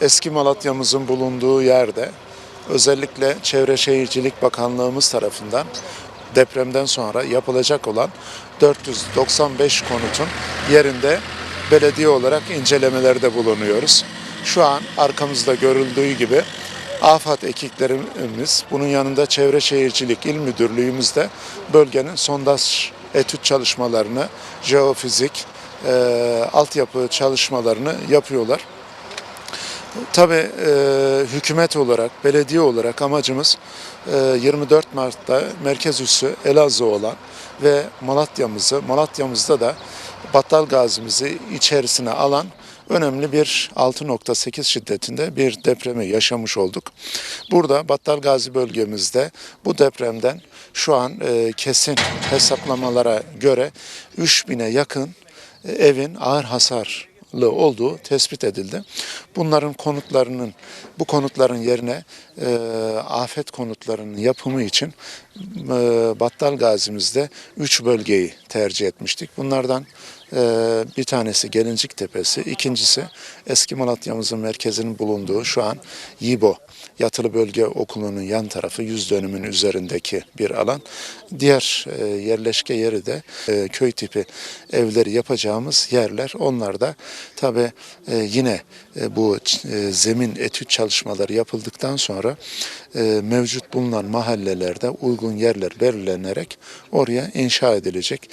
Eski Malatya'mızın bulunduğu yerde özellikle Çevre Şehircilik Bakanlığımız tarafından depremden sonra yapılacak olan 495 konutun yerinde belediye olarak incelemelerde bulunuyoruz. Şu an arkamızda görüldüğü gibi AFAD ekiplerimiz, bunun yanında Çevre Şehircilik İl Müdürlüğümüz de bölgenin sondaj etüt çalışmalarını, jeofizik, e, altyapı çalışmalarını yapıyorlar. Tabii e, hükümet olarak, belediye olarak amacımız e, 24 Mart'ta merkez üssü Elazığ olan ve Malatya'mızı, Malatya'mızda da Battal Gazi'mizi içerisine alan önemli bir 6.8 şiddetinde bir depremi yaşamış olduk. Burada Battal Gazi bölgemizde bu depremden şu an e, kesin hesaplamalara göre 3000'e yakın e, evin ağır hasar olduğu tespit edildi. Bunların konutlarının bu konutların yerine e, afet konutlarının yapımı için e, Battal Gazi'mizde 3 bölgeyi tercih etmiştik. Bunlardan e, bir tanesi Gelincik Tepesi, ikincisi eski Malatya'mızın merkezinin bulunduğu şu an Yibo Yatılı Bölge Okulu'nun yan tarafı 100 dönümün üzerindeki bir alan. Diğer e, yerleşke yeri de e, köy tipi evleri yapacağımız yerler. Onlar da tabi yine e, bu e, zemin etüt çalışmaları yapıldıktan sonra e, mevcut bulunan mahallelerde uygun yerler belirlenerek oraya inşa edilecek.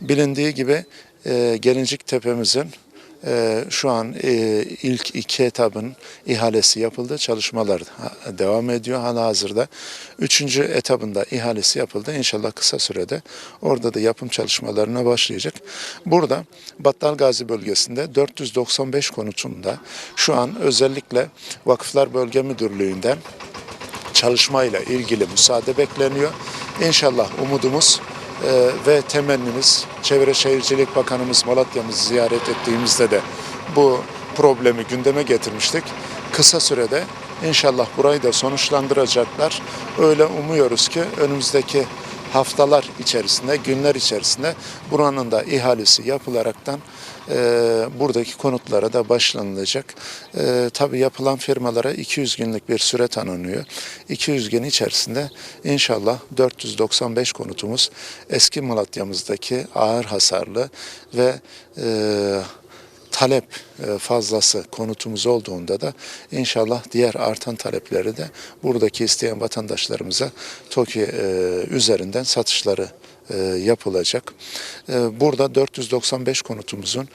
Bilindiği gibi e, Gelincik Tepe'mizin ee, şu an e, ilk iki etabın ihalesi yapıldı. Çalışmalar devam ediyor hala hazırda. Üçüncü etabında ihalesi yapıldı. İnşallah kısa sürede orada da yapım çalışmalarına başlayacak. Burada Battal Gazi bölgesinde 495 konutunda şu an özellikle Vakıflar Bölge Müdürlüğü'nden çalışmayla ilgili müsaade bekleniyor. İnşallah umudumuz e, ve temennimiz Çevre Şehircilik Bakanımız Malatya'mızı ziyaret ettiğimizde de bu problemi gündeme getirmiştik. Kısa sürede inşallah burayı da sonuçlandıracaklar. Öyle umuyoruz ki önümüzdeki haftalar içerisinde, günler içerisinde buranın da ihalesi yapılaraktan e, buradaki konutlara da başlanılacak. E, tabii yapılan firmalara 200 günlük bir süre tanınıyor. 200 gün içerisinde inşallah 495 konutumuz eski Malatya'mızdaki ağır hasarlı ve e, talep e, fazlası konutumuz olduğunda da inşallah diğer artan talepleri de buradaki isteyen vatandaşlarımıza TOKİ e, üzerinden satışları e, yapılacak. Burada 495 konutumuzun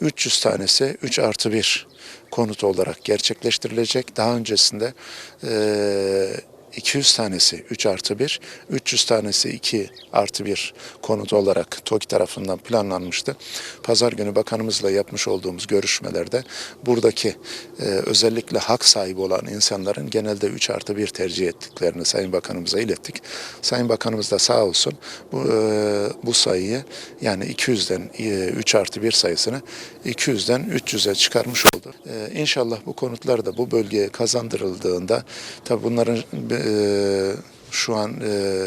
300 tanesi 3 artı 1 konut olarak gerçekleştirilecek. Daha öncesinde 200 tanesi 3 artı 1, 300 tanesi 2 artı 1 konut olarak TOKİ tarafından planlanmıştı. Pazar günü bakanımızla yapmış olduğumuz görüşmelerde buradaki e, özellikle hak sahibi olan insanların genelde 3 artı 1 tercih ettiklerini Sayın Bakanımıza ilettik. Sayın Bakanımız da sağ olsun bu, e, bu sayıyı yani 200'den e, 3 artı 1 sayısını 200'den 300'e çıkarmış oldu. E, İnşallah bu konutlar da bu bölgeye kazandırıldığında tabi bunların e, şu an e,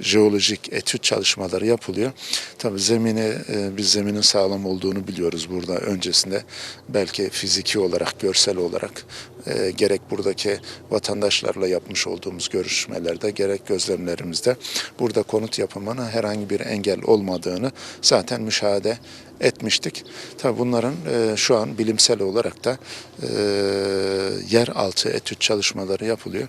jeolojik etüt çalışmaları yapılıyor. Tabi zemini e, biz zeminin sağlam olduğunu biliyoruz burada öncesinde. Belki fiziki olarak, görsel olarak e, gerek buradaki vatandaşlarla yapmış olduğumuz görüşmelerde gerek gözlemlerimizde burada konut yapımına herhangi bir engel olmadığını zaten müşahede etmiştik. Tabi bunların e, şu an bilimsel olarak da e, yeraltı etüt çalışmaları yapılıyor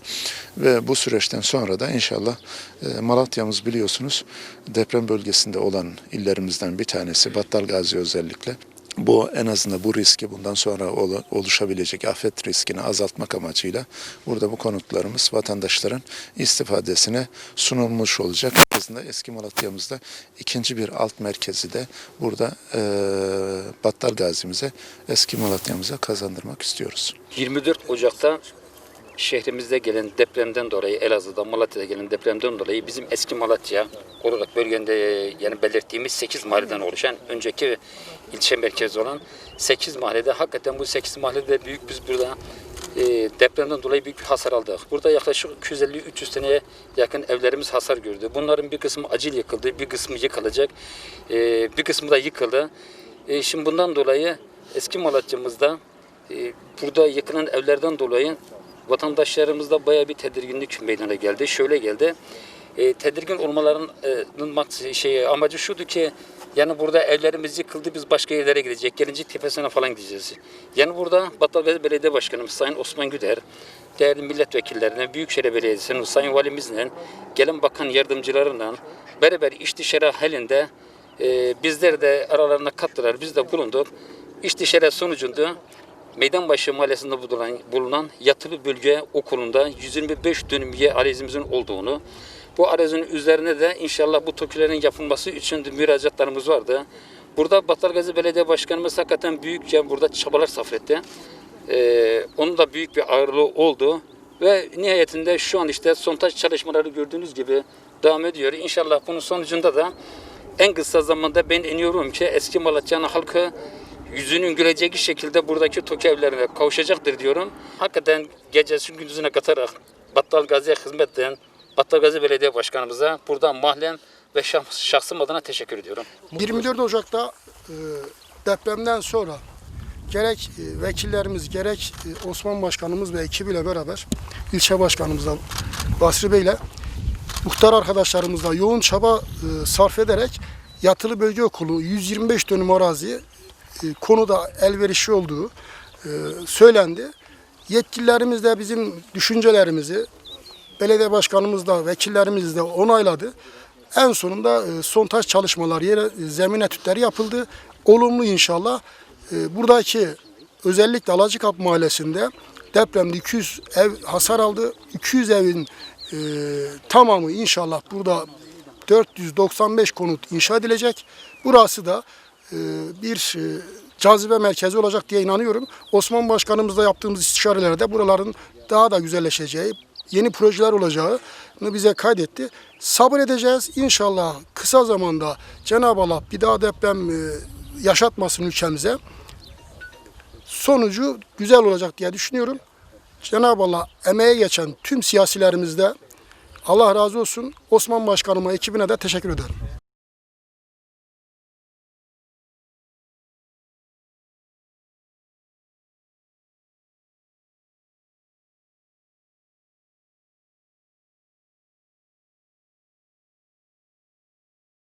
ve bu süreçten sonra da inşallah e, Malatya'mız biliyorsunuz deprem bölgesinde olan illerimizden bir tanesi Battal Gazi özellikle. Bu en azından bu riski bundan sonra olu- oluşabilecek afet riskini azaltmak amacıyla burada bu konutlarımız vatandaşların istifadesine sunulmuş olacak. Aslında eski Malatya'mızda ikinci bir alt merkezi de burada eee Battal Gazi'mize, eski Malatya'mıza kazandırmak istiyoruz. 24 Ocak'ta şehrimizde gelen depremden dolayı Elazığ'da Malatya'da gelen depremden dolayı bizim eski Malatya olarak bölgende yani belirttiğimiz 8 mahalleden oluşan önceki ilçe merkezi olan 8 mahallede hakikaten bu 8 mahallede büyük biz burada e, depremden dolayı büyük bir hasar aldık. Burada yaklaşık 250-300 seneye yakın evlerimiz hasar gördü. Bunların bir kısmı acil yıkıldı, bir kısmı yıkılacak, e, bir kısmı da yıkıldı. E, şimdi bundan dolayı eski Malatya'mızda e, burada yıkılan evlerden dolayı vatandaşlarımızda bayağı bir tedirginlik meydana geldi. Şöyle geldi. E, tedirgin olmalarının e, maks- şey, amacı şudur ki yani burada evlerimiz yıkıldı biz başka yerlere gidecek. Gelincik tepesine falan gideceğiz. Yani burada Battalgazi Belediye Başkanımız Sayın Osman Güder, değerli milletvekillerine, Büyükşehir Belediyesi'nin, Sayın Valimizle, gelen bakan yardımcılarıyla beraber istişare halinde e, bizler de aralarına kattılar. Biz de bulunduk. İstişare sonucunda Meydanbaşı Mahallesi'nde bulunan, yatılı bölge okulunda 125 dönüm yer arazimizin olduğunu, bu arazinin üzerine de inşallah bu TOKİ'lerin yapılması için de müracaatlarımız vardı. Burada Battalgazi Belediye Başkanımız hakikaten büyükçe burada çabalar sarf etti. Ee, onun da büyük bir ağırlığı oldu. Ve nihayetinde şu an işte sondaj çalışmaları gördüğünüz gibi devam ediyor. İnşallah bunun sonucunda da en kısa zamanda ben iniyorum ki eski Malatya'nın halkı yüzünün güleceği şekilde buradaki TOKİ evlerine kavuşacaktır diyorum. Hakikaten gecesi gündüzüne katarak Battal Gazi'ye hizmetten Battal Gazi Belediye Başkanımıza buradan mahallen ve şah- şahsım adına teşekkür ediyorum. 24 Ocak'ta e, depremden sonra gerek e, vekillerimiz gerek e, Osman Başkanımız ve ekibiyle beraber ilçe başkanımızla Basri Bey'le muhtar arkadaşlarımızla yoğun çaba e, sarf ederek yatılı bölge okulu 125 dönüm arazi e, konuda elverişli olduğu e, söylendi. Yetkililerimiz de bizim düşüncelerimizi belediye başkanımız da vekillerimiz de onayladı. En sonunda e, sontaj çalışmaları, yere e, zemin etütleri yapıldı. Olumlu inşallah. Buradaki özellikle Alacıkap Mahallesi'nde depremde 200 ev hasar aldı. 200 evin e, tamamı inşallah burada 495 konut inşa edilecek. Burası da bir e, cazibe merkezi olacak diye inanıyorum. Osman Başkanımızla yaptığımız istişarelerde buraların daha da güzelleşeceği, yeni projeler olacağını bize kaydetti. Sabır edeceğiz. İnşallah kısa zamanda Cenab-ı Allah bir daha deprem e, yaşatmasın ülkemize. Sonucu güzel olacak diye düşünüyorum. Cenab-ı Allah emeğe geçen tüm siyasilerimizde Allah razı olsun. Osman Başkanıma, ekibine de teşekkür ederim.